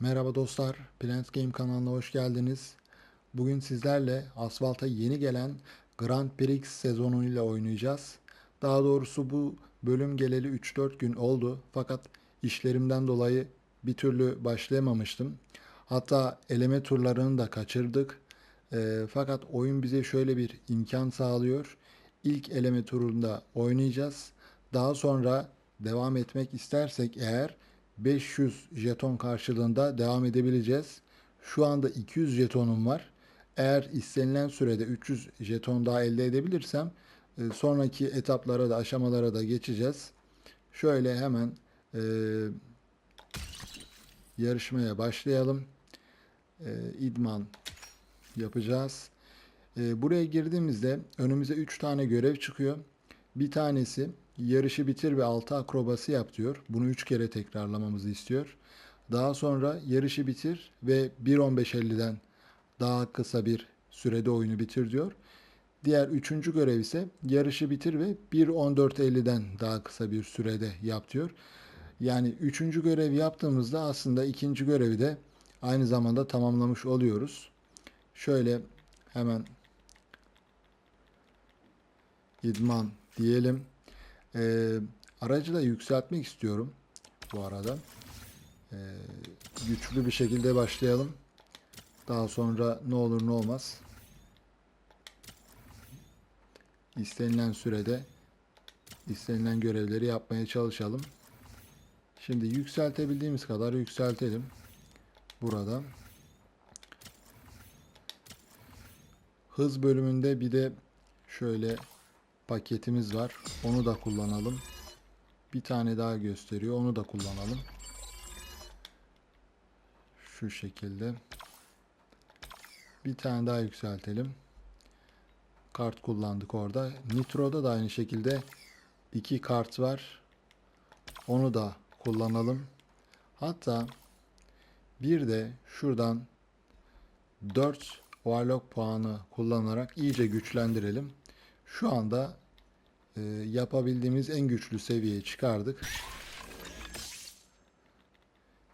Merhaba dostlar, Plants Game kanalına hoş geldiniz. Bugün sizlerle asfalta yeni gelen Grand Prix sezonuyla oynayacağız. Daha doğrusu bu bölüm geleli 3-4 gün oldu fakat işlerimden dolayı bir türlü başlayamamıştım. Hatta eleme turlarını da kaçırdık. Eee, fakat oyun bize şöyle bir imkan sağlıyor. İlk eleme turunda oynayacağız. Daha sonra devam etmek istersek eğer 500 jeton karşılığında devam edebileceğiz. Şu anda 200 jetonum var. Eğer istenilen sürede 300 jeton daha elde edebilirsem e, sonraki etaplara da aşamalara da geçeceğiz. Şöyle hemen e, yarışmaya başlayalım. E, idman yapacağız. E, buraya girdiğimizde önümüze 3 tane görev çıkıyor. Bir tanesi yarışı bitir ve 6 akrobasi yap diyor. Bunu 3 kere tekrarlamamızı istiyor. Daha sonra yarışı bitir ve 1.15.50'den daha kısa bir sürede oyunu bitir diyor. Diğer üçüncü görev ise yarışı bitir ve 1.14.50'den daha kısa bir sürede yap diyor. Yani üçüncü görev yaptığımızda aslında ikinci görevi de aynı zamanda tamamlamış oluyoruz. Şöyle hemen idman diyelim. Ee, aracı da yükseltmek istiyorum bu arada. Ee, güçlü bir şekilde başlayalım. Daha sonra ne olur ne olmaz. İstenilen sürede istenilen görevleri yapmaya çalışalım. Şimdi yükseltebildiğimiz kadar yükseltelim. Burada. Hız bölümünde bir de şöyle paketimiz var. Onu da kullanalım. Bir tane daha gösteriyor. Onu da kullanalım. Şu şekilde. Bir tane daha yükseltelim. Kart kullandık orada. Nitro'da da aynı şekilde iki kart var. Onu da kullanalım. Hatta bir de şuradan 4 Warlock puanı kullanarak iyice güçlendirelim. Şu anda e, yapabildiğimiz en güçlü seviyeye çıkardık.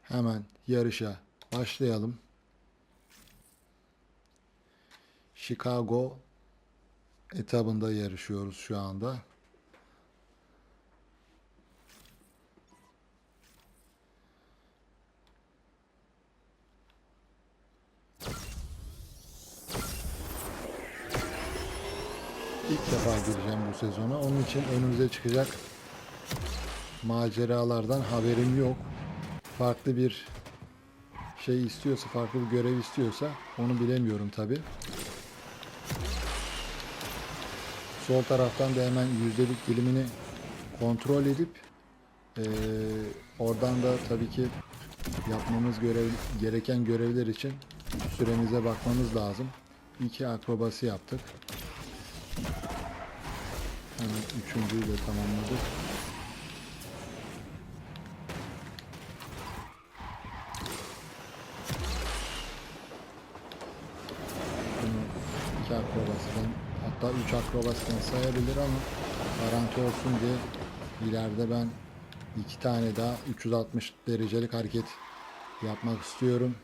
Hemen yarışa başlayalım. Chicago etabında yarışıyoruz şu anda. Bu sezona. Onun için önümüze çıkacak maceralardan haberim yok. Farklı bir şey istiyorsa, farklı bir görev istiyorsa onu bilemiyorum tabi. Sol taraftan da hemen yüzdelik dilimini kontrol edip eee, oradan da tabii ki yapmamız görev, gereken görevler için süremize bakmamız lazım. İki akrobasi yaptık. Üçüncüyü de tamamladık. Bunu iki akrobasiden hatta üç akrobasiden sayabilir ama garanti olsun diye ileride ben iki tane daha 360 derecelik hareket yapmak istiyorum.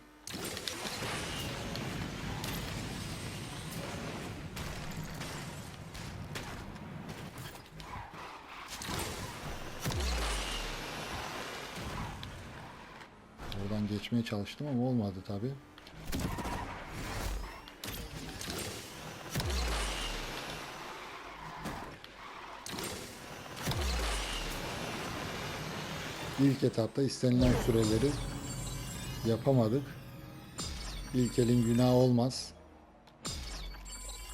Geçmeye çalıştım ama olmadı tabi. İlk etapta istenilen süreleri yapamadık. İlk elin günah olmaz.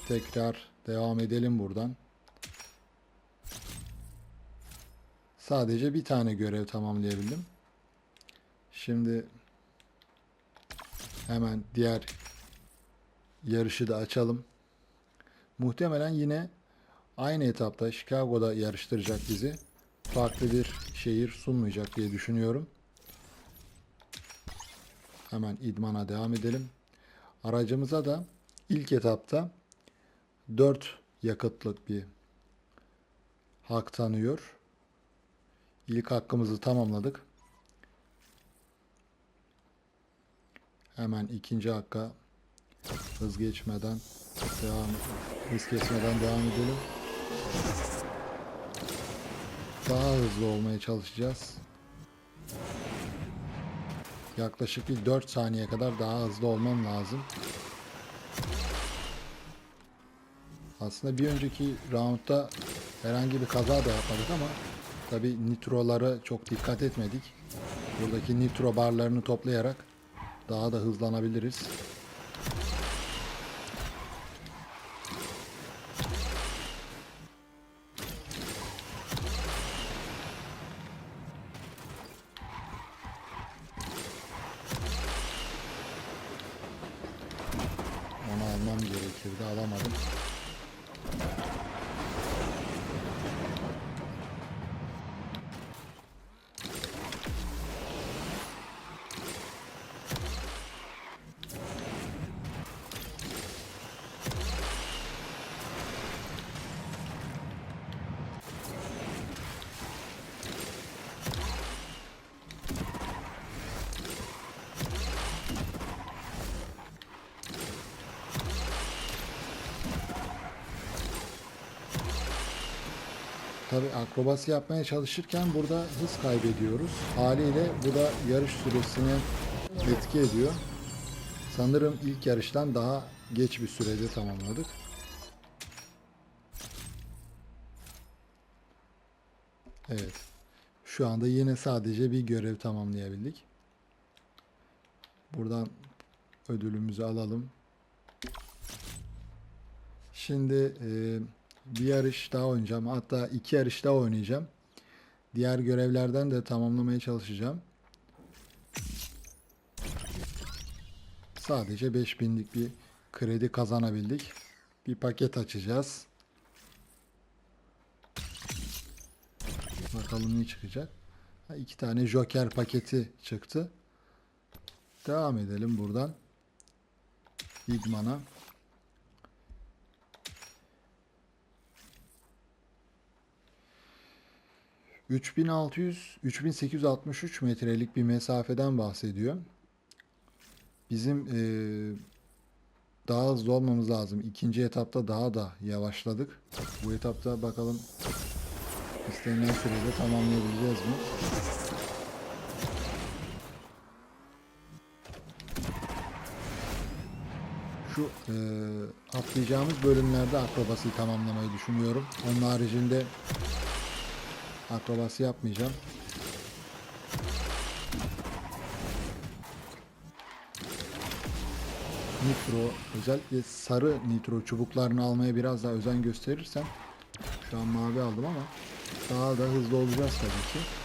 Tekrar devam edelim buradan. Sadece bir tane görev tamamlayabildim. Şimdi hemen diğer yarışı da açalım. Muhtemelen yine aynı etapta Chicago'da yarıştıracak bizi. Farklı bir şehir sunmayacak diye düşünüyorum. Hemen idmana devam edelim. Aracımıza da ilk etapta 4 yakıtlık bir hak tanıyor. İlk hakkımızı tamamladık. Hemen ikinci hakka hız geçmeden devam hız kesmeden devam edelim. Daha hızlı olmaya çalışacağız. Yaklaşık bir 4 saniye kadar daha hızlı olmam lazım. Aslında bir önceki roundda herhangi bir kaza da yapmadık ama tabi nitrolara çok dikkat etmedik. Buradaki nitro barlarını toplayarak daha da hızlanabiliriz. Akrobasi yapmaya çalışırken burada hız kaybediyoruz. Haliyle bu da yarış süresine etki ediyor. Sanırım ilk yarıştan daha geç bir sürede tamamladık. Evet. Şu anda yine sadece bir görev tamamlayabildik. Buradan ödülümüzü alalım. Şimdi e, bir yarış daha oynayacağım. Hatta iki yarış daha oynayacağım. Diğer görevlerden de tamamlamaya çalışacağım. Sadece 5000'lik bir kredi kazanabildik. Bir paket açacağız. Bakalım ne çıkacak. Ha, iki tane Joker paketi çıktı. Devam edelim buradan. İdmana. ...3600-3863 metrelik bir mesafeden bahsediyor. Bizim eee, daha hızlı olmamız lazım. İkinci etapta daha da yavaşladık. Bu etapta bakalım istenilen sürede tamamlayabileceğiz mi? Şu eee, atlayacağımız bölümlerde akrobasiyi tamamlamayı düşünüyorum. Onun haricinde akrobasi yapmayacağım. Nitro, özellikle sarı nitro çubuklarını almaya biraz daha özen gösterirsem şu an mavi aldım ama daha da hızlı olacağız tabii ki.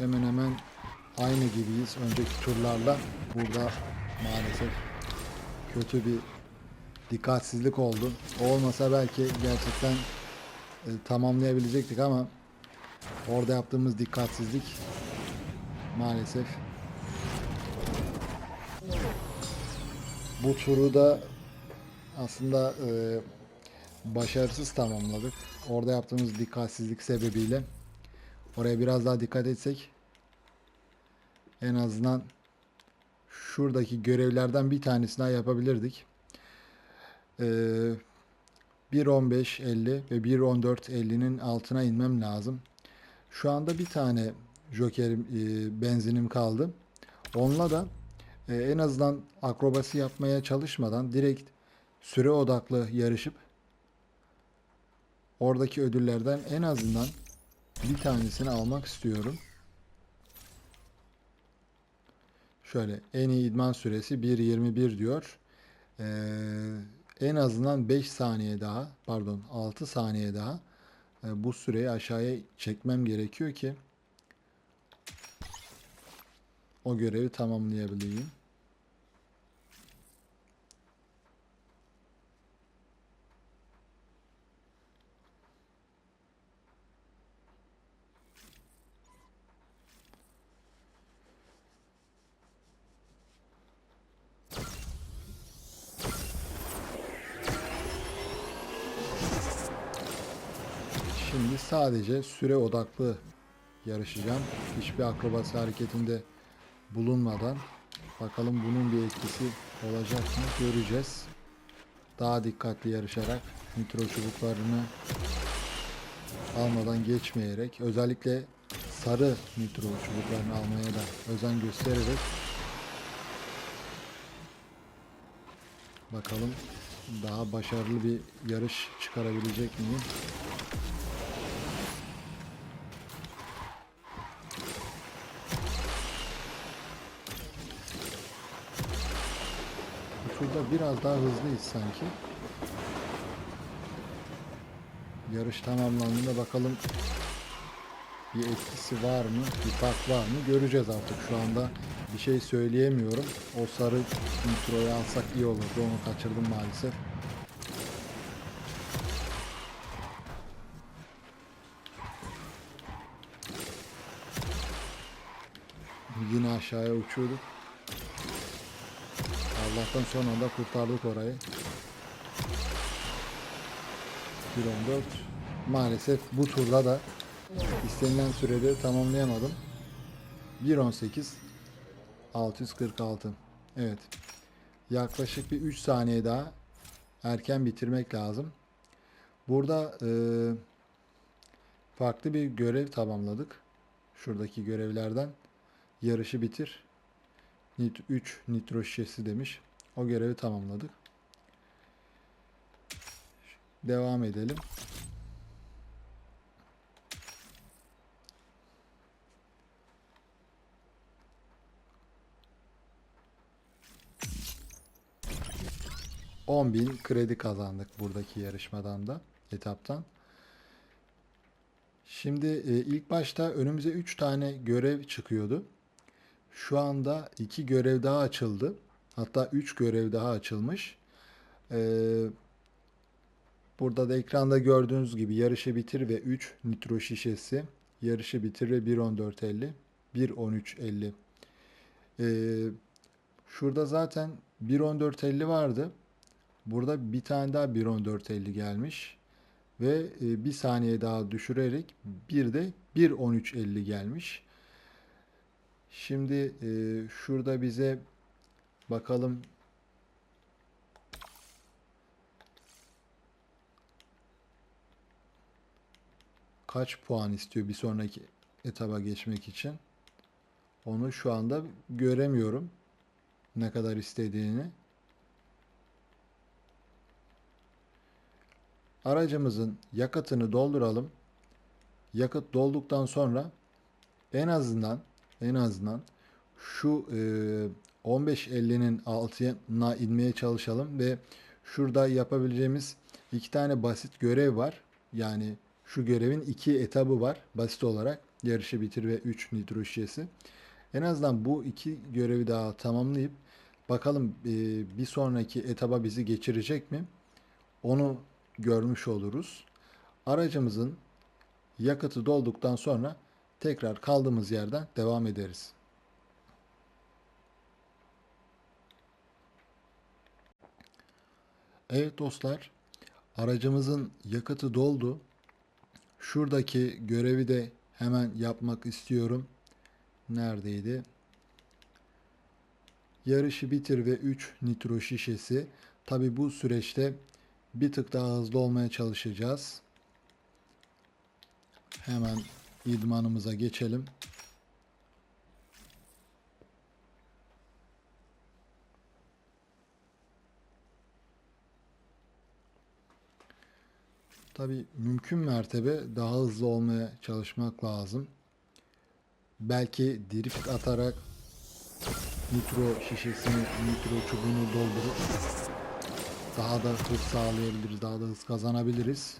Hemen hemen aynı gibiyiz önceki turlarla. Burada maalesef kötü bir dikkatsizlik oldu. Olmasa belki gerçekten e, tamamlayabilecektik ama orada yaptığımız dikkatsizlik maalesef bu turu da aslında e, başarısız tamamladık. Orada yaptığımız dikkatsizlik sebebiyle oraya biraz daha dikkat etsek en azından şuradaki görevlerden bir tanesini daha yapabilirdik. Ee, 1.15.50 ve 1.14.50'nin altına inmem lazım. Şu anda bir tane jokerim, e, benzinim kaldı. Onunla da e, en azından akrobasi yapmaya çalışmadan direkt süre odaklı yarışıp oradaki ödüllerden en azından bir tanesini almak istiyorum. Şöyle en iyi idman süresi 1.21 diyor. Ee, en azından 5 saniye daha pardon 6 saniye daha e, bu süreyi aşağıya çekmem gerekiyor ki o görevi tamamlayabileyim. Şimdi sadece süre odaklı yarışacağım. Hiçbir akrobasi hareketinde bulunmadan. Bakalım bunun bir etkisi olacak mı göreceğiz. Daha dikkatli yarışarak nitro çubuklarını almadan geçmeyerek özellikle sarı nitro çubuklarını almaya da özen göstererek bakalım daha başarılı bir yarış çıkarabilecek miyim? Bu turda biraz daha hızlıyız sanki. Yarış tamamlandığında bakalım bir etkisi var mı, bir fark var mı göreceğiz artık. Şu anda bir şey söyleyemiyorum. O sarı nitroyu alsak iyi olurdu. Onu kaçırdım maalesef. Yine aşağıya uçuyorduk. Allah'tan son anda kurtardık orayı. 1.14 Maalesef bu turda da istenilen sürede tamamlayamadım. 1.18 646 Evet. Yaklaşık bir 3 saniye daha erken bitirmek lazım. Burada e, farklı bir görev tamamladık. Şuradaki görevlerden yarışı bitir. Nit 3 nitro şişesi demiş. O görevi tamamladık. Devam edelim. bin kredi kazandık buradaki yarışmadan da etaptan. Şimdi e, ilk başta önümüze 3 tane görev çıkıyordu. Şu anda 2 görev daha açıldı. Hatta 3 görev daha açılmış. Ee, burada da ekranda gördüğünüz gibi yarışı bitir ve 3 nitro şişesi. Yarışı bitir ve 1.14.50. 1.13.50. Ee, şurada zaten 1.14.50 vardı. Burada bir tane daha 1.14.50 gelmiş. Ve e, bir saniye daha düşürerek bir de 1.13.50 gelmiş. Şimdi e, şurada bize bakalım kaç puan istiyor bir sonraki etaba geçmek için. Onu şu anda göremiyorum. Ne kadar istediğini. Aracımızın yakıtını dolduralım. Yakıt dolduktan sonra en azından en azından şu e, 15.50'nin altına inmeye çalışalım ve şurada yapabileceğimiz iki tane basit görev var. Yani şu görevin iki etabı var basit olarak. Yarışı bitir ve 3 nitro şişesi. En azından bu iki görevi daha tamamlayıp bakalım e, bir sonraki etaba bizi geçirecek mi? Onu görmüş oluruz. Aracımızın yakıtı dolduktan sonra tekrar kaldığımız yerden devam ederiz. Evet dostlar, aracımızın yakıtı doldu. Şuradaki görevi de hemen yapmak istiyorum. Neredeydi? Yarışı bitir ve 3 nitro şişesi. Tabi bu süreçte bir tık daha hızlı olmaya çalışacağız. Hemen idmanımıza geçelim. Tabi mümkün mertebe daha hızlı olmaya çalışmak lazım. Belki drift atarak nitro şişesini, nitro çubuğunu doldurup daha da hız sağlayabiliriz, daha da hız kazanabiliriz.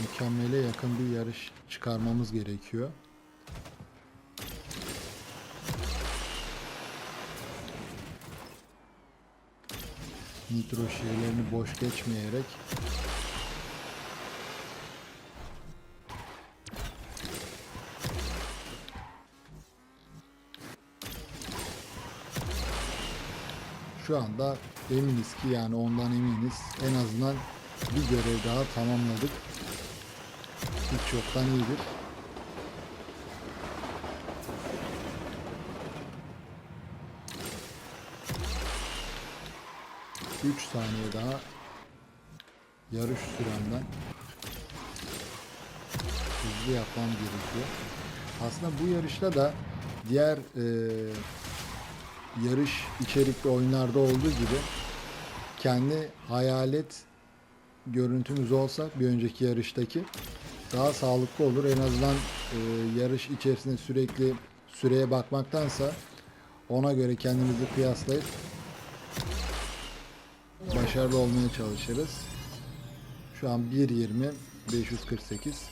Mükemmele yakın bir yarış çıkarmamız gerekiyor. Nitro şeylerini boş geçmeyerek Şu anda eminiz ki yani ondan eminiz. En azından bir görev daha tamamladık. Hiç yoktan iyidir. Üç saniye daha yarış süremden hızlı yapmam gerekiyor. Aslında bu yarışta da diğer eee yarış içerikli oyunlarda olduğu gibi kendi hayalet görüntümüz olsa bir önceki yarıştaki daha sağlıklı olur. En azından e, yarış içerisinde sürekli süreye bakmaktansa ona göre kendimizi kıyaslayıp başarılı olmaya çalışırız. Şu an 1.20 548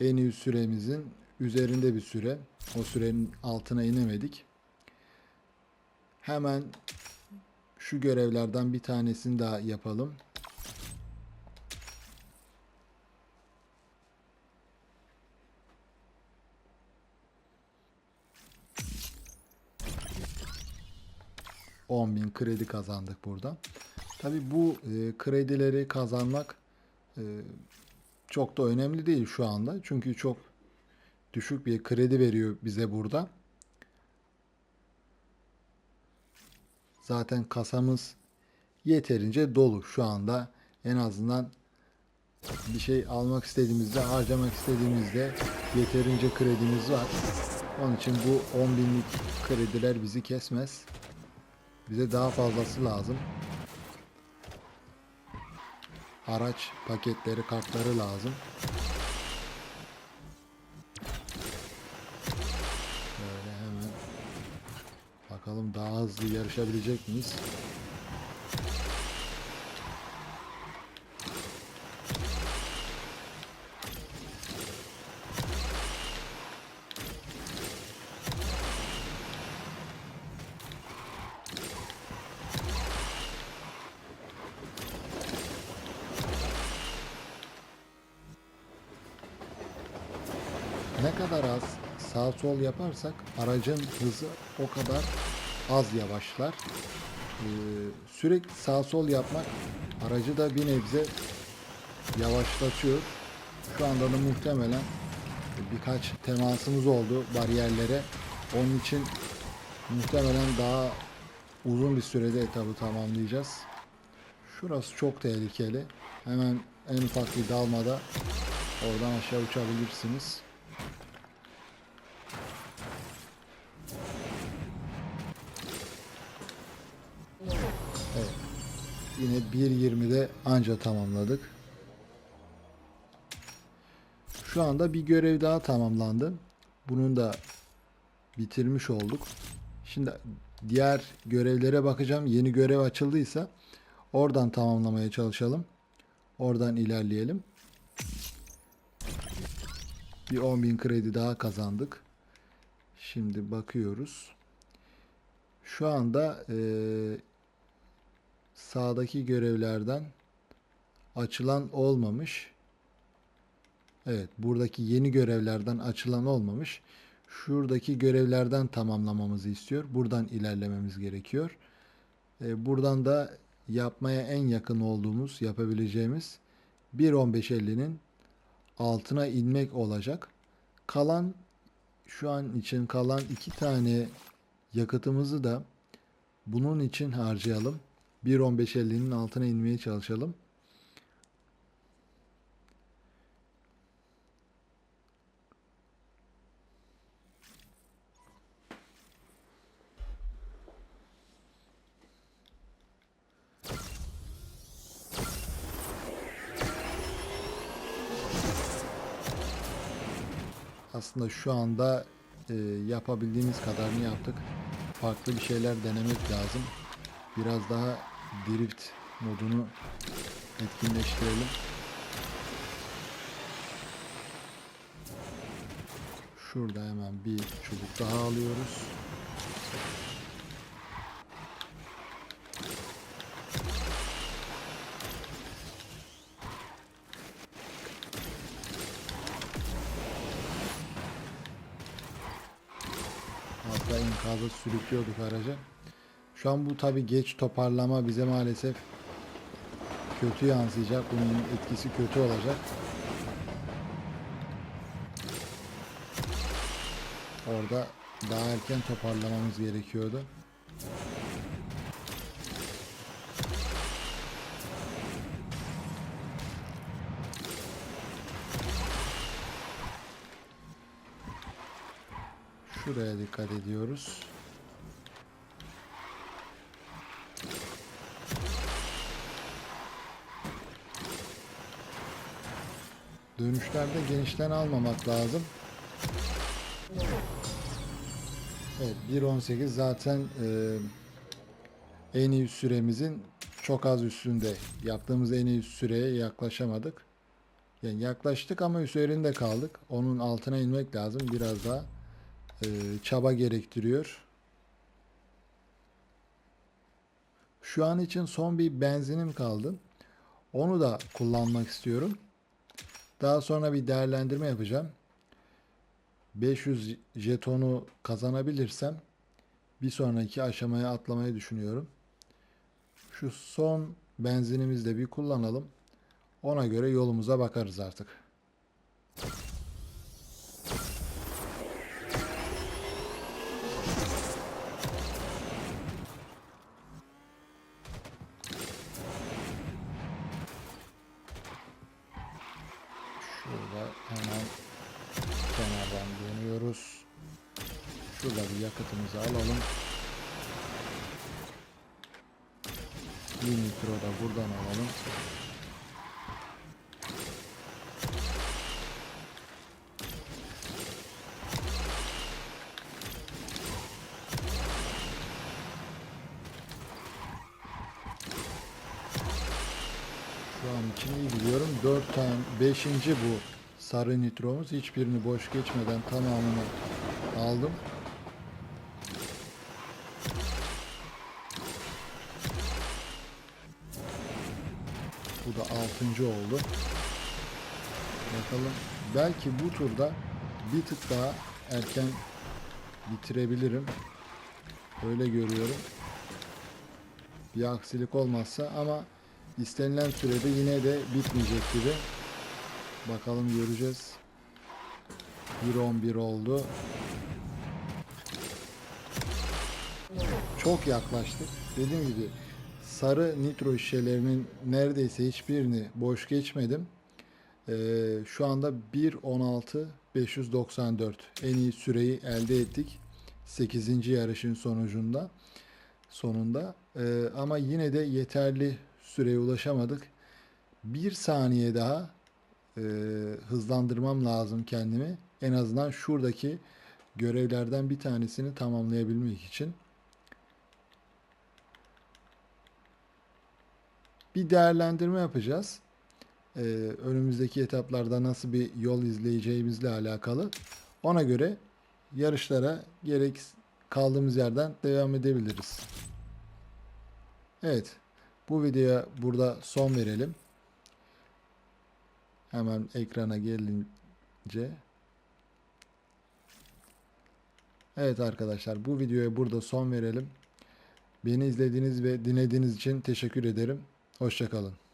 en iyi süremizin üzerinde bir süre. O sürenin altına inemedik. Hemen şu görevlerden bir tanesini daha yapalım. Bin kredi kazandık burada. Tabi bu e, kredileri kazanmak e, çok da önemli değil şu anda. Çünkü çok düşük bir kredi veriyor bize burada. Zaten kasamız yeterince dolu şu anda. En azından bir şey almak istediğimizde, harcamak istediğimizde yeterince kredimiz var. Onun için bu 10 binlik krediler bizi kesmez. Bize daha fazlası lazım. Araç paketleri, kartları lazım. Böyle hemen bakalım daha hızlı yarışabilecek miyiz? Kadar az sağ sol yaparsak aracın hızı o kadar az yavaşlar. Ee, sürekli sağ sol yapmak aracı da bir nebze yavaşlatıyor. Şu anda da muhtemelen birkaç temasımız oldu bariyerlere. Onun için muhtemelen daha uzun bir sürede etabı tamamlayacağız. Şurası çok tehlikeli. Hemen en ufak bir dalmada oradan aşağı uçabilirsiniz. Yine 1.20'de anca tamamladık. Şu anda bir görev daha tamamlandı. Bunun da bitirmiş olduk. Şimdi diğer görevlere bakacağım. Yeni görev açıldıysa oradan tamamlamaya çalışalım. Oradan ilerleyelim. Bir 10.000 kredi daha kazandık. Şimdi bakıyoruz. Şu anda sağdaki görevlerden açılan olmamış. Evet, buradaki yeni görevlerden açılan olmamış. Şuradaki görevlerden tamamlamamızı istiyor. Buradan ilerlememiz gerekiyor. Ee, buradan da yapmaya en yakın olduğumuz, yapabileceğimiz 1.15.50'nin altına inmek olacak. Kalan şu an için kalan iki tane yakıtımızı da bunun için harcayalım. 1.15.50'nin altına inmeye çalışalım. Aslında şu anda e, yapabildiğimiz kadarını yaptık. Farklı bir şeyler denemek lazım biraz daha drift modunu etkinleştirelim. Şurada hemen bir çubuk daha alıyoruz. Hatta inkaza sürüklüyorduk araca. Şu an bu tabi geç toparlama bize maalesef kötü yansıyacak. Bunun etkisi kötü olacak. Orada daha erken toparlamamız gerekiyordu. Şuraya dikkat ediyoruz. Dönüşlerde genişten almamak lazım. Evet 1.18 zaten e, en iyi süremizin çok az üstünde. Yaptığımız en iyi süreye yaklaşamadık. Yani yaklaştık ama üzerinde kaldık. Onun altına inmek lazım. Biraz daha e, çaba gerektiriyor. Şu an için son bir benzinim kaldı. Onu da kullanmak istiyorum. Daha sonra bir değerlendirme yapacağım. 500 jetonu kazanabilirsem bir sonraki aşamaya atlamayı düşünüyorum. Şu son benzinimizi de bir kullanalım. Ona göre yolumuza bakarız artık. Şurada hemen kenardan dönüyoruz. Şurada bir yakıtımızı alalım. Bir nitro da buradan alalım. 4 tane 5. bu sarı nitromuz. Hiçbirini boş geçmeden tamamını aldım. Bu da 6. oldu. Bakalım. Belki bu turda bir tık daha erken bitirebilirim. Öyle görüyorum. Bir aksilik olmazsa ama istenilen sürede yine de bitmeyecek gibi. Bakalım göreceğiz. 1.11 oldu. Çok yaklaştık. Dediğim gibi sarı nitro şişelerinin neredeyse hiçbirini boş geçmedim. Ee, şu anda 1.16 594 en iyi süreyi elde ettik. 8. yarışın sonucunda sonunda. Ee, ama yine de yeterli süreye ulaşamadık. Bir saniye daha e, hızlandırmam lazım kendimi. En azından şuradaki görevlerden bir tanesini tamamlayabilmek için. Bir değerlendirme yapacağız. Ee, önümüzdeki etaplarda nasıl bir yol izleyeceğimizle alakalı. Ona göre yarışlara gerek kaldığımız yerden devam edebiliriz. Evet. Bu videoya burada son verelim. Hemen ekrana gelince. Evet arkadaşlar bu videoya burada son verelim. Beni izlediğiniz ve dinlediğiniz için teşekkür ederim. Hoşçakalın.